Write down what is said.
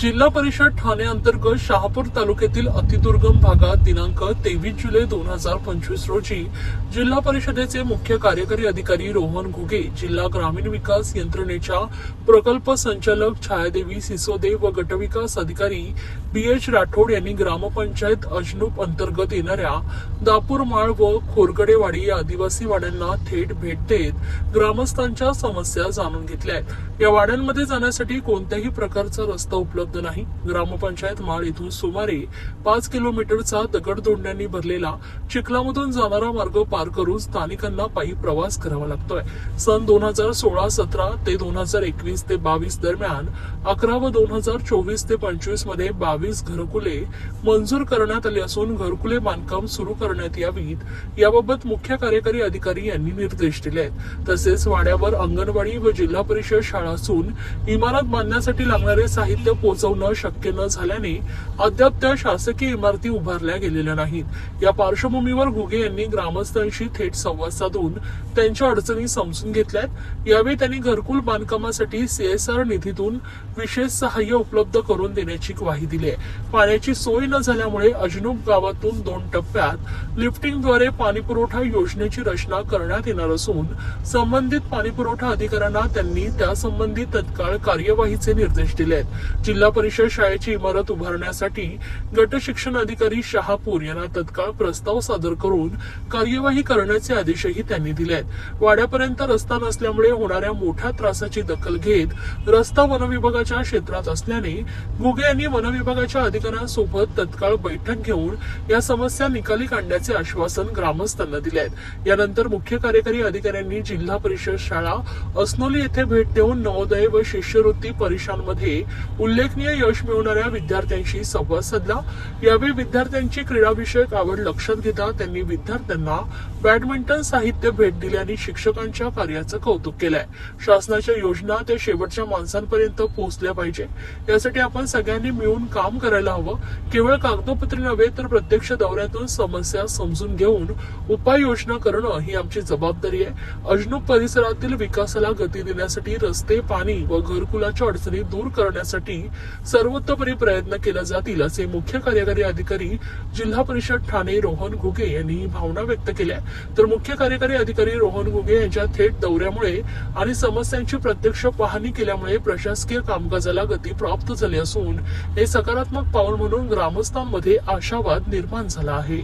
जिल्हा परिषद ठाणे अंतर्गत शहापूर तालुक्यातील अतिदुर्गम भागात दिनांक तेवीस जुलै दोन हजार पंचवीस रोजी जिल्हा परिषदेचे मुख्य कार्यकारी अधिकारी रोहन घुगे जिल्हा ग्रामीण विकास यंत्रणेच्या प्रकल्प संचालक छायादेवी सिसोदे व गटविकास अधिकारी बी एच राठोड यांनी ग्रामपंचायत अजनूप अंतर्गत येणाऱ्या दापूर माळ व खोरगडेवाडी या आदिवासी वाड्यांना थेट भेट देत ग्रामस्थांच्या समस्या जाणून घेतल्या आहेत. या वाड्यांमध्ये जाण्यासाठी कोणत्याही प्रकारचा रस्ता उपलब्ध नाही. ग्रामपंचायत माळ येथून सुमारे पाच किलोमीटरचा दगडदोंड्यांनी भरलेला चिखलामधून जाणारा मार्ग पार करून स्थानिकांना पायी प्रवास करावा लागतोय. सन दोन हजार सोळा सतरा ते दोन हजार एकवीस ते बावीस दरम्यान अकरा व दोन हजार चोवीस ते पंचवीसमध्ये बावीस घरकुले मंजूर करण्यात आली असून घरकुले बांधकाम सुरू करण्यात यावीत. याबाबत मुख्य कार्यकारी अधिकारी यांनी निर्देश दिले आहेत. तसेच वाड्यावर अंगणवाडी व जिल्हा परिषद शाळा असून इमारत बांधण्यासाठी लागणारे साहित्य पोहोचवणं शक्य न झाल्याने अद्याप त्या शासकीय इमारती उभारल्या गेलेल्या नाहीत. या पार्श्वभूमीवर घुगे यांनी ग्रामस्थांशी थेट संवाद साधून त्यांच्या अडचणी समजून घेतल्यात. यावेळी त्यांनी घरकुल बांधकामासाठी सीएसआर निधीतून विशेष सहाय्य उपलब्ध करून देण्याची ग्वाही दिली आहे. पाण्याची सोय न झाल्यामुळे अजनूप गावातून दोन टप्प्यात लिफ्टिंगद्वारे पाणीपुरवठा योजनेची रचना करण्यात येणार असून संबंधित पाणीपुरवठा अधिकाऱ्यांना त्यांनी त्यासंबंधी तत्काळ कार्यवाहीचे निर्देश दिले आहेत जिल्हा परिषद शाळेची इमारत उभारण्यासाठी गट शिक्षण अधिकारी शहापूर यांना तत्काळ प्रस्ताव सादर करून कार्यवाही करण्याचे आदेशही त्यांनी दिले आहेत वाड्यापर्यंत रस्ता नसल्यामुळे होणाऱ्या मोठ्या त्रासाची दखल घेत रस्ता वन विभागाच्या क्षेत्रात असल्याने गुगे यांनी वन विभागाच्या अधिकाऱ्यांसोबत तत्काळ बैठक घेऊन या समस्या निकाली काढण्याचे आश्वासन ग्रामस्थांना दिले आहेत यानंतर मुख्य कार्यकारी अधिकाऱ्यांनी जिल्हा परिषद शाळा अस्नोली येथे भेट देऊन नवोदय व शिष्यवृत्ती परीक्षांमध्ये उल्लेखनीय यश मिळवणाऱ्या विद्यार्थ्यांशी संवाद साधला. यावेळी विद्यार्थ्यांची क्रीडाविषयक आवड लक्षात घेता त्यांनी विद्यार्थ्यांना बॅडमिंटन साहित्य भेट दिले आणि शिक्षकांच्या कार्याचं कौतुक केलंय. शासनाच्या योजना त्या शेवटच्या माणसांपर्यंत पोहोचल्या पाहिजे. यासाठी आपण सगळ्यांनी मिळून काम करायला हवं. केवळ कागदोपत्री नव्हे तर प्रत्यक्ष दौऱ्यातून समस्या समजून घेऊन उपाययोजना करणं ही आमची जबाबदारी आहे. अजनूप परिसरातील विकासाला गती देण्यासाठी रस्ते पाणी व घरकुलाच्या अडचणी दूर करण्यासाठी सर्वतोपरी प्रयत्न केला जातील असे मुख्य कार्यकारी अधिकारी जिल्हा परिषद ठाणे रोहन घुगे यांनी भावना व्यक्त केल्या तर मुख्य कार्यकारी अधिकारी रोहन घुगे यांच्या थेट दौऱ्यामुळे आणि समस्यांची प्रत्यक्ष पाहणी केल्यामुळे प्रशासकीय कामकाजाला गती प्राप्त झाली असून हे सकारात्मक पाऊल म्हणून ग्रामस्थांमध्ये आशावाद निर्माण झाला आहे.